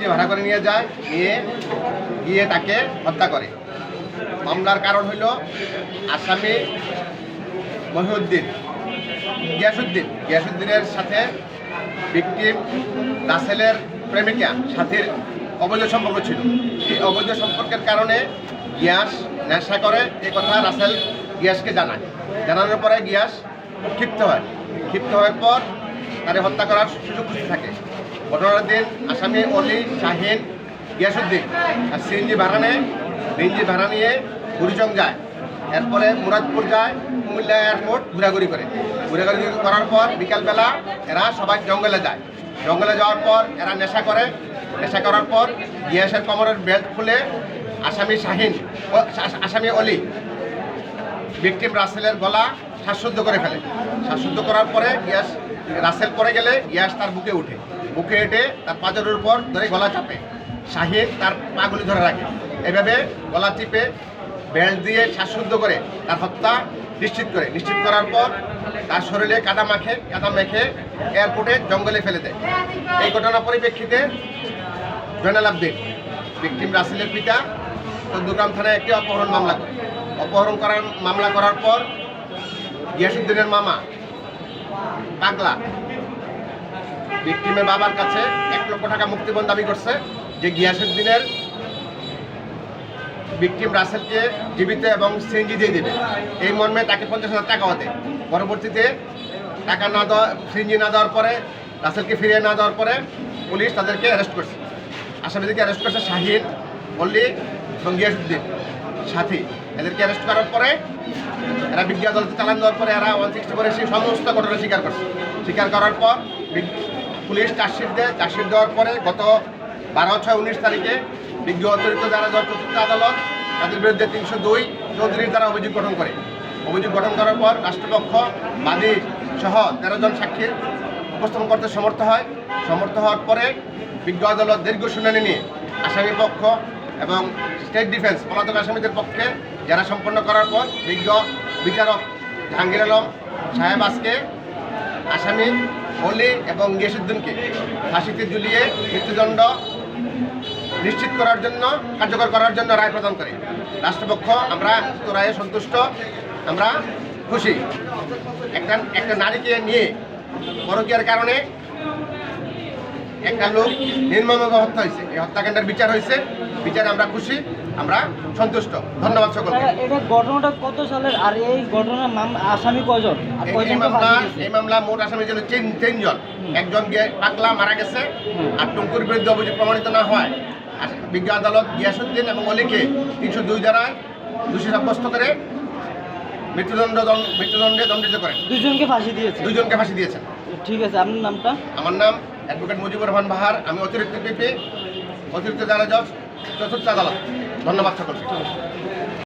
CNG ভাড়া করে নিয়ে যায় নিয়ে গিয়ে তাকে হত্যা করে। মামলার কারণ হইল আসামি মহিউদ্দিন গিয়াসুদ্দিন গিয়াসুদ্দিনের সাথে ভিকটিম রাসেলের প্রেমিকা, সাথীর অবৈধ সম্পর্ক ছিল। এই অবৈধ সম্পর্কের কারণে গিয়াস নেশা করে এই কথা রাসেল গিয়াসকে জানায়। জানানোর পরে গিয়াস ক্ষিপ্ত হয়। ক্ষিপ্ত হওয়ার পর তারে হত্যা করার সুযোগ খুঁজতে থাকে। ঘটনার দিন আসামি অলি শাহিন গিয়াসুদ্দিন আর সিএনজি ভাড়া নেয় সিএনজি ভাড়া নিয়ে বুড়িচং যায়। এরপরে মুরাদপুর যায়, কুমিল্লা এয়ারপোর্ট ঘোরাঘুরি করে। ঘোরাঘুরি করার পর বিকালবেলা এরা সবাই জঙ্গলে যায়। জঙ্গলে যাওয়ার পর এরা নেশা করে। নেশা করার পর গিয়াসের কোমরের বেল্ট খুলে আসামি শাহিন আসামি অলি ভিকটিম রাসেলের গলা শ্বাসরুদ্ধ করে ফেলে। শ্বাসরুদ্ধ করার পরে ইয়াস রাসেল পরে গেলে ইয়াস তার বুকে উঠে। বুকে উঠে তার পাজরের উপর ধরে গলা চাপে। শাহিন তার পাগুলি ধরে রাখে। এভাবে গলা চিপে বেল্ট দিয়ে শ্বাসরুদ্ধ করে তার হত্যা নিশ্চিত করে। নিশ্চিত করার পর তার শরীরে কাদা মাখে, কাদা মেখে এয়ারপোর্টে জঙ্গলে ফেলে দেয়। এই ঘটনা পরিপ্রেক্ষিতে জয়নাল আবদিন ভিকটিম রাসেলের পিতা চৌদ্দগ্রাম থানায় একটি অপহরণ মামলা করে। অপহরণ করার মামলা করার পর গিয়াসুদ্দিনের মামা পাগলা। ভিকটিমের বাবার কাছে এক লক্ষ টাকা মুক্তিপণ দাবি করছে যে গিয়াসের দিনের ভিকটিম রাসেলকে জীবিত এবং সিএনজি দিয়ে দেবে। এই মর্মে তাকে পঞ্চাশ হাজার টাকাও দেয়। পরবর্তীতে টাকা না দেওয়া, সিএনজি না দেওয়ার পরে, রাসেলকে ফিরিয়ে না দেওয়ার পরে পুলিশ তাদেরকে অ্যারেস্ট করছে। আসামিদেরকে অ্যারেস্ট করছে শাহিন মল্লিক এবং গিয়াসুদ্দিন সাথী। এদেরকে অ্যারেস্ট করার পরে এরা বিজ্ঞ আদালতে চালান দেওয়ার পরে এরা ওয়ান সিক্সটি ফোরে সেই সমস্ত ঘটনা স্বীকার করছে। স্বীকার করার পর পুলিশ চার্জশিট দেয়। চার্জশিট দেওয়ার পরে গত বারো ছয় উনিশ তারিখে বিজ্ঞ অতিরিক্ত যারা চতুর্থ আদালত তাদের বিরুদ্ধে তিনশো দুই চৌধুরীর দ্বারা অভিযোগ গঠন করে। অভিযোগ গঠন করার পর রাষ্ট্রপক্ষ বাদী সহ তেরো জন সাক্ষীর উপস্থাপন করতে সমর্থ হয়। সমর্থ হওয়ার পরে বিজ্ঞ আদালত দীর্ঘ শুনানি নিয়ে আসামি পক্ষ এবং স্টেট ডিফেন্স পলাতক আসামিদের পক্ষে যারা সম্পন্ন করার পর বিজ্ঞ বিচারক জাহাঙ্গীর আলম সাহেব আজকে আসামি অলি এবং গিয়াসুদ্দিনকে ফাঁসিতে ঝুলিয়ে মৃত্যুদণ্ড নিশ্চিত করার জন্য, কার্যকর করার জন্য রায় প্রদান করে। রাষ্ট্রপক্ষ, আমরা উক্ত রায়ে সন্তুষ্ট, আমরা খুশি। একটা একটা নারীকে নিয়ে পরকীয়ার কারণে একটা লোক নির্মমভাবে হত্যা হয়েছে। এই হত্যাকাণ্ডের বিচার হয়েছে। বিচারে আমরা খুশি আমরা সন্তুষ্ট। ধন্যবাদ সকলকে। এটা- ঘটনাটা কত সালের? আর এই ঘটনার মাম আসামি কজন এই- মামলা এই মামলা মোট আসামি ছিল তিন তিনজন। একজন গিয়ে পাগলা মারা গেছে। আর টুঙ্কুর বিরুদ্ধে অভিযোগ প্রমাণিত না হয়। আর বিজ্ঞ আদালত গিয়াসুদ্দিন এবং অলিকে তিনশো দুই দ্বারায় দোষী সাব্যস্ত করে মৃত্যুদণ্ড দণ্ড- মৃত্যুদণ্ডে দণ্ডিত করেন দুজনকে ফাঁসি দিয়েছে? দুইজনকে ফাঁসি দিয়েছেন ঠিক আছে আপনার নামটা? আমার নাম অ্যাডভোকেট মুজিবুর রহমান বাহার আমি অতিরিক্ত পিপি অতিরিক্ত জেলা জজ চতুর্থ আদালত। ধন্যবাদ সকলকে।